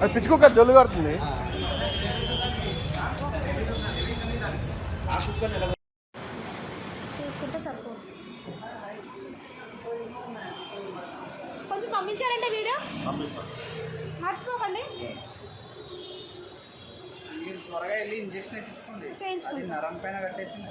అది పిచ్చుకుక్క జల్లు కడుతుంది. చూసుకుంటే సరిపో కొంచెం పంపించారంటే వీడియో పంపిస్తాను. త్వరగా వెళ్ళి ఇంజక్షన్. అది నరం పైన కట్టేసింది